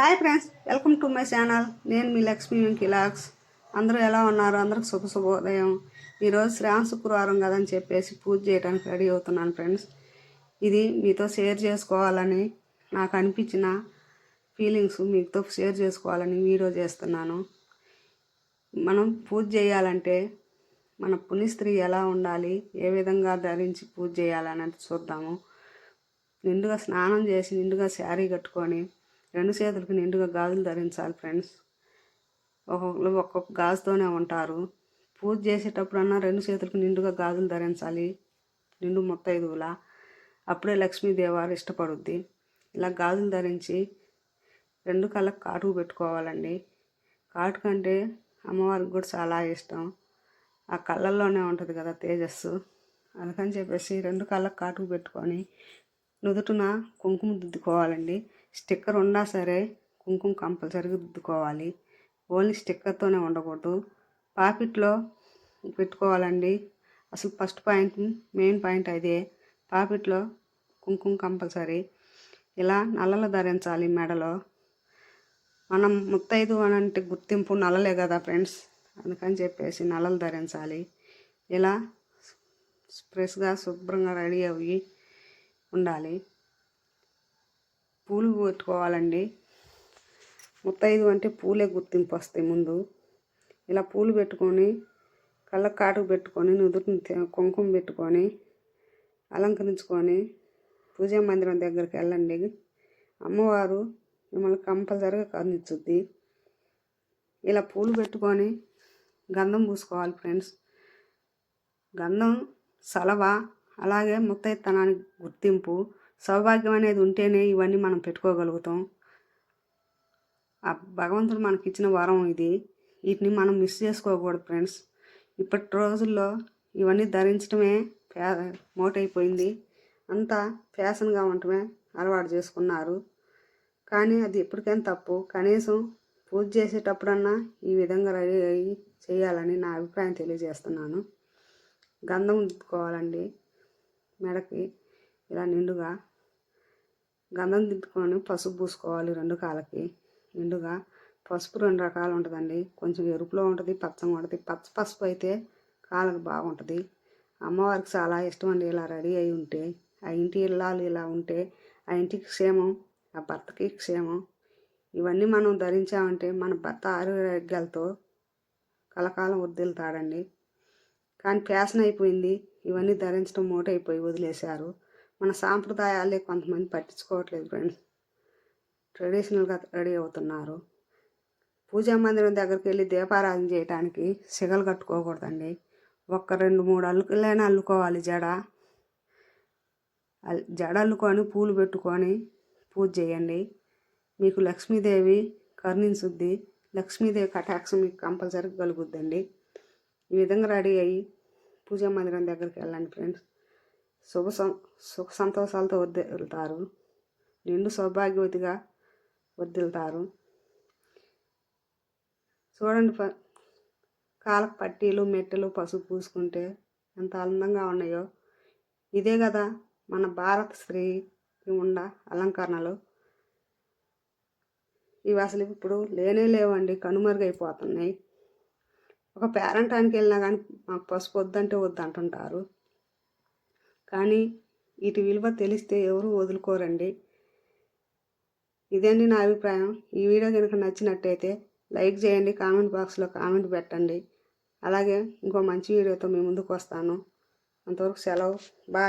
Hi friends welcome to my channel నేను మీ లక్ష్మీ వెంకిలాక్స్ అందరూ ఎలా ఉన్నారు? అందరికి శుభ శుభోదయం. ఈరోజు శ్రావణ శుక్రవారం కదని చెప్పేసి పూజ చేయడానికి రెడీ అవుతున్నాను ఫ్రెండ్స్ ఇది మీతో షేర్ చేసుకోవాలని నాకు అనిపించిన ఫీలింగ్స్ మీతో షేర్ చేసుకోవాలని వీడియో చేస్తున్నాను. మనం పూజ చేయాలంటే మన పుణ్యస్త్రీ ఎలా ఉండాలి? ఏ విధంగా ధరించి పూజ చేయాలనేది చూద్దాము. నిండుగా స్నానం చేసి నిండుగా శారీ కట్టుకొని రెండు చేతులకు నిండుగా గాజులు ధరించాలి ఫ్రెండ్స్. ఒక్కొక్కరు ఒక్కొక్క గాజుతోనే ఉంటారు. పూజ చేసేటప్పుడన్నా రెండు చేతులకు నిండుగా గాజులు ధరించాలి. నిండు ముత్తైదువులా అప్పుడే లక్ష్మీదేవారు ఇష్టపడుద్ది. ఇలా గాజులు ధరించి రెండు కళ్ళకు కాటుకు పెట్టుకోవాలండి. కాటుకు అంటే అమ్మవారికి కూడా చాలా ఇష్టం. ఆ కళ్ళల్లోనే ఉంటుంది కదా తేజస్సు. అందుకని చెప్పేసి రెండు కళ్ళకు కాటుకు పెట్టుకొని నుదుటిన కుంకుమ దిద్దుకోవాలండి. స్టిక్కర్ ఉన్నా సరే కుంకుమ కంపల్సరీగా దిద్దుకోవాలి ఓన్లీ స్టిక్కర్తోనే ఉండకూడదు. పాపిట్లో పెట్టుకోవాలండి. అసలు ఫస్ట్ పాయింట్ మెయిన్ పాయింట్ అదే. పాపిట్లో కుంకుమ కంపల్సరీ. ఇలా నల్లలు ధరించాలి మెడలో. మనం ముత్తైదు అని అంటే గుర్తింపు నల్లలే కదా ఫ్రెండ్స్? అందుకని చెప్పేసి నల్లలు ధరించాలి. ఇలా ఫ్రెష్గా శుభ్రంగా రెడీ అయ్యి ఉండాలి. పూలు పెట్టుకోవాలండి ముత్తైదు అంటే పూలే గుర్తింపు వస్తాయి ముందు. ఇలా పూలు పెట్టుకొని కళ్ళ కాటుకు పెట్టుకొని నుదుటిని కుంకుమ పెట్టుకొని అలంకరించుకొని పూజా మందిరం దగ్గరికి వెళ్ళండి. అమ్మవారు మిమ్మల్ని కంపల్సరీగా కరుణించుద్ది. ఇలా పూలు పెట్టుకొని గంధం పూసుకోవాలి ఫ్రెండ్స్. గంధం సలవ అలాగే ముత్తైతనానికి గుర్తింపు. సౌభాగ్యం అనేది ఉంటేనే ఇవన్నీ మనం పెట్టుకోగలుగుతాం. ఆ భగవంతుడు మనకి ఇచ్చిన వరం ఇది. వీటిని మనం మిస్ చేసుకోకూడదు ఫ్రెండ్స్. ఇప్పటి రోజుల్లో ఇవన్నీ ధరించడమే ఫ్యా మోటైపోయింది. అంతా ఫ్యాషన్గా ఉండటమే అలవాటు చేసుకున్నారు. కానీ అది ఎప్పటికైనా తప్పు. కనీసం పూజ చేసేటప్పుడన్నా ఈ విధంగా రెడీ అయ్యి చేయాలని నా అభిప్రాయం తెలియజేస్తున్నాను. గంధం దిద్దుకోవాలండి మెడకి ఇలా నిండుగా గంధం దిద్దుకొని పసుపు పూసుకోవాలి రెండు కాళ్ళకి. నిండుగా పసుపు రెండు రకాలు ఉంటుందండి. కొంచెం ఎరుపులో ఉంటుంది పచ్చగా ఉంటుంది. పచ్చ పసుపు అయితే కాళ్ళకి బాగుంటుంది. అమ్మవారికి చాలా ఇష్టం అండి ఇలా రెడీ అయి ఉంటే. ఆ ఇంటి ఇల్లాలు ఇలా ఉంటే ఆ ఇంటికి క్షేమం ఆ భర్తకి క్షేమం. ఇవన్నీ మనం ధరించామంటే మన భర్త ఆరోగ్యాలతో కలకాలం వదిలుతాడండి కానీ ఫ్యాషన్ అయిపోయింది. ఇవన్నీ ధరించడం మూటైపోయి వదిలేశారు. మన సాంప్రదాయాలే కొంతమంది పట్టించుకోవట్లేదు ఫ్రెండ్స్ ట్రెడిషనల్గా రెడీ అవుతున్నారు. పూజా మందిరం దగ్గరికి వెళ్ళి దీపారాధన చేయడానికి సిగలు కట్టుకోకూడదండి. ఒక్క రెండు మూడు అల్లుకులైనా అల్లుకోవాలి జడ. జడ అల్లుకొని పూలు పెట్టుకొని పూజ చేయండి. మీకు లక్ష్మీదేవి కరుణించుద్ది లక్ష్మీదేవి కటాక్షం మీకు కంపల్సరీ కలుగుద్దండి. ఈ విధంగా రెడీ అయ్యి పూజా మందిరం దగ్గరికి వెళ్ళండి ఫ్రెండ్స్ శుభ సుఖ సంతోషాలతో వదిలుతారు నిండు సౌభాగ్యవతిగా వదిలుతారు చూడండి కాలకు పట్టీలు మెట్టెలు పసుపు పూసుకుంటే ఎంత అందంగా ఉన్నాయో. ఇదే కదా మన భారత స్త్రీ ఉండ అలంకరణలు. ఇవి అసలు ఇప్పుడు లేనే లేవండి కనుమరుగైపోతున్నాయి. ఒక పేరంటానికి వెళ్ళినా కానీ మాకు పసుపు వద్దంటే వద్దు అంటుంటారు కానీ వీటి విలువ తెలిస్తే ఎవరు వదులుకోరండి. ఇదండి నా అభిప్రాయం? ఈ వీడియో కనుక నచ్చినట్టయితే లైక్ చేయండి కామెంట్ బాక్స్లో కామెంట్ పెట్టండి. అలాగే ఇంకో మంచి వీడియోతో మీ ముందుకు వస్తాను. అంతవరకు సెలవు. బాయ్.